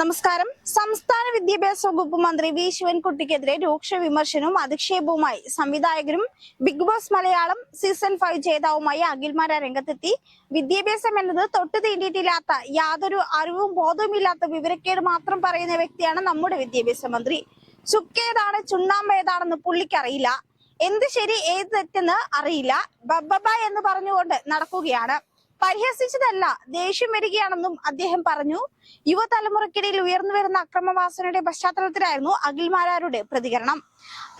നമസ്കാരം. സംസ്ഥാന വിദ്യാഭ്യാസ വകുപ്പ് മന്ത്രി വി. ശിവൻകുട്ടിക്കെതിരെ രൂക്ഷ വിമർശനവും അധിക്ഷേപവുമായി സംവിധായകരും Big Boss Malayalam season five ജേതാവുമായ അഖിൽമാര രംഗത്തെത്തി. വിദ്യാഭ്യാസം എന്നത് തൊട്ടു തീണ്ടിയിട്ടില്ലാത്ത യാതൊരു അറിവും ബോധവുമില്ലാത്ത വിവരക്കേട് മാത്രം പറയുന്ന വ്യക്തിയാണ് നമ്മുടെ വിദ്യാഭ്യാസ മന്ത്രി. ചുക്കേതാണ് ചുണ്ണാമ്പ് ഏതാണെന്ന് പുള്ളിക്കറിയില്ല എന്ത് ശരി ഏത് തെറ്റെന്ന് അറിയില്ല. ബബ്ബബ എന്ന് പറഞ്ഞുകൊണ്ട് നടക്കുകയാണ്. പരിഹസിച്ചതല്ല. ദേഷ്യം വരികയാണെന്നും അദ്ദേഹം പറഞ്ഞു. യുവതലമുറക്കിടയിൽ ഉയർന്നു വരുന്ന അക്രമവാസനയുടെ പശ്ചാത്തലത്തിലായിരുന്നു അഖിൽമാരാരുടെ പ്രതികരണം.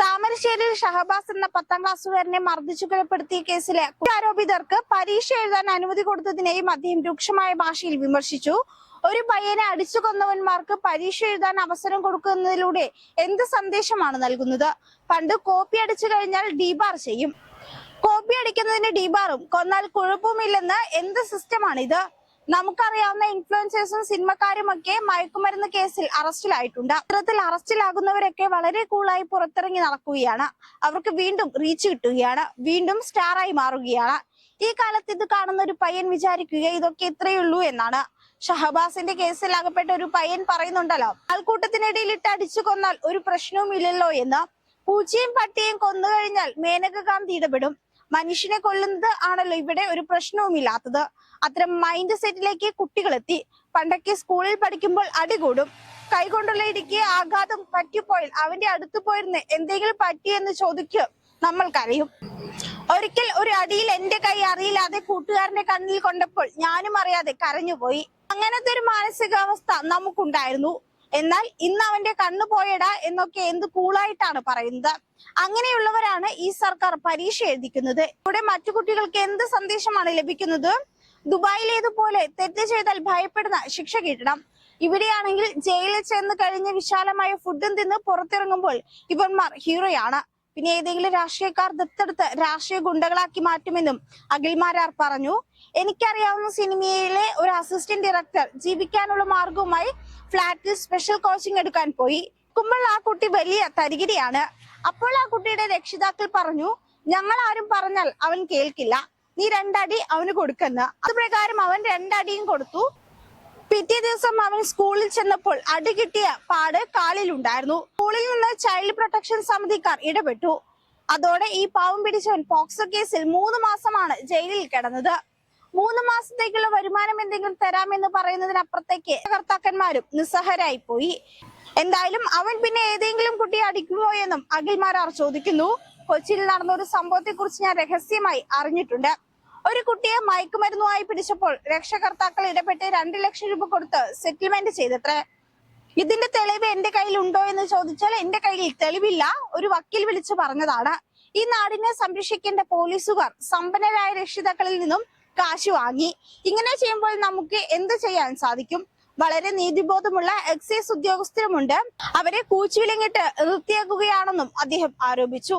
താമരശ്ശേരിയിൽ ഷഹബാസ് എന്ന പത്താം ക്ലാസ്സുകാരനെ മർദ്ദിച്ചു കൊലപ്പെടുത്തിയ കേസിലെ ആരോപിതർക്ക് പരീക്ഷ എഴുതാൻ അനുമതി കൊടുത്തതിനെയും അദ്ദേഹം രൂക്ഷമായ ഭാഷയിൽ വിമർശിച്ചു. ഒരു പയ്യനെ അടിച്ചു കൊന്നവന്മാർക്ക് പരീക്ഷ എഴുതാൻ അവസരം കൊടുക്കുന്നതിലൂടെ എന്ത് സന്ദേശമാണ് നൽകുന്നത്? പണ്ട് കോപ്പി അടിച്ചു കഴിഞ്ഞാൽ ഡീബാർ ചെയ്യും. കോപ്പി അടിക്കുന്നതിന് ഡിബാറും കൊന്നാൽ കുഴപ്പമില്ലെന്ന് എന്ത് സിസ്റ്റമാണ് ഇത് നമുക്കറിയാവുന്ന ഇൻഫ്ലുവൻസേഴ്സും സിനിമക്കാരും ഒക്കെ മയക്കുമരുന്ന് കേസിൽ അറസ്റ്റിലായിട്ടുണ്ട്. അത്തരത്തിൽ അറസ്റ്റിലാകുന്നവരൊക്കെ വളരെ കൂളായി പുറത്തിറങ്ങി നടക്കുകയാണ്. അവർക്ക് വീണ്ടും റീച്ച് കിട്ടുകയാണ്. വീണ്ടും സ്റ്റാറായി മാറുകയാണ്. ഈ കാലത്ത് ഇത് കാണുന്ന ഒരു പയ്യൻ വിചാരിക്കുക ഇതൊക്കെ ഇത്രയേ ഉള്ളൂ എന്നാണ്. ഷഹബാസിന്റെ കേസിൽ അകപ്പെട്ട ഒരു പയ്യൻ പറയുന്നുണ്ടല്ലോ ആൾക്കൂട്ടത്തിനിടയിൽ ഇട്ട് അടിച്ചു കൊന്നാൽ ഒരു പ്രശ്നവും ഇല്ലല്ലോ എന്ന്. പൂച്ചയും പട്ടിയും കൊന്നു കഴിഞ്ഞാൽ മേനക ഗാന്ധി ഇടപെടും. മനുഷ്യനെ കൊല്ലുന്നത് ആണല്ലോ ഇവിടെ ഒരു പ്രശ്നവുമില്ലാത്തത് അത്തരം മൈൻഡ് സെറ്റിലേക്ക് കുട്ടികളെത്തി. പണ്ടൊക്കെ സ്കൂളിൽ പഠിക്കുമ്പോൾ അടികൂടും കൈകൊണ്ടുള്ള ഇടിക്ക് ആഘാതം പറ്റിപ്പോയാൽ അവന്റെ അടുത്ത് പോയിരുന്ന് എന്തെങ്കിലും പറ്റിയെന്ന് ചോദിക്കും നമ്മൾ കരയും ഒരിക്കൽ ഒരു അടിയിൽ എന്റെ കൈ അറിയില്ലാതെ കൂട്ടുകാരന്റെ കണ്ണിൽ കൊണ്ടപ്പോൾ ഞാനും അറിയാതെ കരഞ്ഞുപോയി. അങ്ങനത്തെ ഒരു മാനസികാവസ്ഥ നമുക്കുണ്ടായിരുന്നു. എന്നാൽ ഇന്ന് അവന്റെ കണ്ണു പോയടാ എന്നൊക്കെ എന്ത് കൂളായിട്ടാണ് പറയുന്നത്. അങ്ങനെയുള്ളവരാണ് ഈ സർക്കാർ പരീക്ഷ എഴുതിക്കുന്നത്. ഇവിടെ മറ്റു കുട്ടികൾക്ക് എന്ത് സന്ദേശമാണ് ലഭിക്കുന്നത്? ദുബായിലേതുപോലെ തെറ്റ് ചെയ്താൽ ഭയപ്പെടുന്ന ശിക്ഷ കിട്ടണം. ഇവിടെയാണെങ്കിൽ ജയിലിൽ ചെന്ന് കഴിഞ്ഞ് വിശാലമായ ഫുഡും തിന്ന് പുറത്തിറങ്ങുമ്പോൾ ഇവന്മാർ ഹീറോയാണ് പിന്നെ ഏതെങ്കിലും രാഷ്ട്രീയക്കാർ ദത്തെടുത്ത് രാഷ്ട്രീയ ഗുണ്ടകളാക്കി മാറ്റുമെന്നും അഖിൽമാരാർ പറഞ്ഞു. എനിക്കറിയാവുന്ന സിനിമയിലെ ഒരു അസിസ്റ്റന്റ് ഡയറക്ടർ ജീവിക്കാനുള്ള മാർഗവുമായി ഫ്ളാറ്റിൽ സ്പെഷ്യൽ കോച്ചിങ് എടുക്കാൻ പോയി. കുമ്പോൾ ആ കുട്ടി വലിയ തരികിരിയാണ് അപ്പോൾ ആ കുട്ടിയുടെ രക്ഷിതാക്കൾ പറഞ്ഞു ഞങ്ങൾ ആരും പറഞ്ഞാൽ അവൻ കേൾക്കില്ല. നീ രണ്ടടി അവന് കൊടുക്കുന്ന. അത് പ്രകാരം അവൻ രണ്ടടിയും കൊടുത്തു. പിറ്റേ ദിവസം അവൻ സ്കൂളിൽ ചെന്നപ്പോൾ അടി കിട്ടിയ പാട് കാലിലുണ്ടായിരുന്നു. സ്കൂളിൽ നിന്ന് ചൈൽഡ് പ്രൊട്ടക്ഷൻ സമിതിക്കാർ ഇടപെട്ടു. അതോടെ ഈ പാവം പിടിച്ചവൻ പോക്സോ കേസിൽ മൂന്ന് മാസമാണ് ജയിലിൽ കിടന്നത്. മൂന്ന് മാസത്തേക്കുള്ള വരുമാനം എന്തെങ്കിലും തരാമെന്ന് പറയുന്നതിനപ്പുറത്തേക്ക് കർത്താക്കന്മാരും നിസ്സഹരായി പോയി. എന്തായാലും അവൻ പിന്നെ ഏതെങ്കിലും കുട്ടിയെ അടിക്കുമോ എന്നും അഖിൽമാരാർ ചോദിക്കുന്നു. കൊച്ചിയിൽ നടന്ന ഒരു സംഭവത്തെ കുറിച്ച് ഞാൻ രഹസ്യമായി അറിഞ്ഞിട്ടുണ്ട്. ഒരു കുട്ടിയെ മയക്കുമരുന്നുമായി പിടിച്ചപ്പോൾ രക്ഷകർത്താക്കൾ ഇടപെട്ട് രണ്ട് ലക്ഷം രൂപ കൊടുത്ത് സെറ്റിൽമെന്റ് ചെയ്തത്രേ. ഇതിന്റെ തെളിവ് എന്റെ കയ്യിൽ ഉണ്ടോ എന്ന് ചോദിച്ചാൽ എന്റെ കയ്യിൽ തെളിവില്ല. ഒരു വക്കീൽ വിളിച്ചു പറഞ്ഞതാണ്. ഈ നാടിനെ സംരക്ഷിക്കേണ്ട പോലീസുകാർ സമ്പന്നരായ രക്ഷിതാക്കളിൽ നിന്നും കാശ് വാങ്ങി. ഇങ്ങനെ ചെയ്യുമ്പോൾ നമുക്ക് എന്ത് ചെയ്യാൻ സാധിക്കും? വളരെ നീതിബോധമുള്ള എക്സൈസ് ഉദ്യോഗസ്ഥരുമുണ്ട്. അവരെ കൂച്ചുവിലങ്ങിട്ട് വൃത്തിയാക്കുകയാണെന്നും അദ്ദേഹം ആരോപിച്ചു.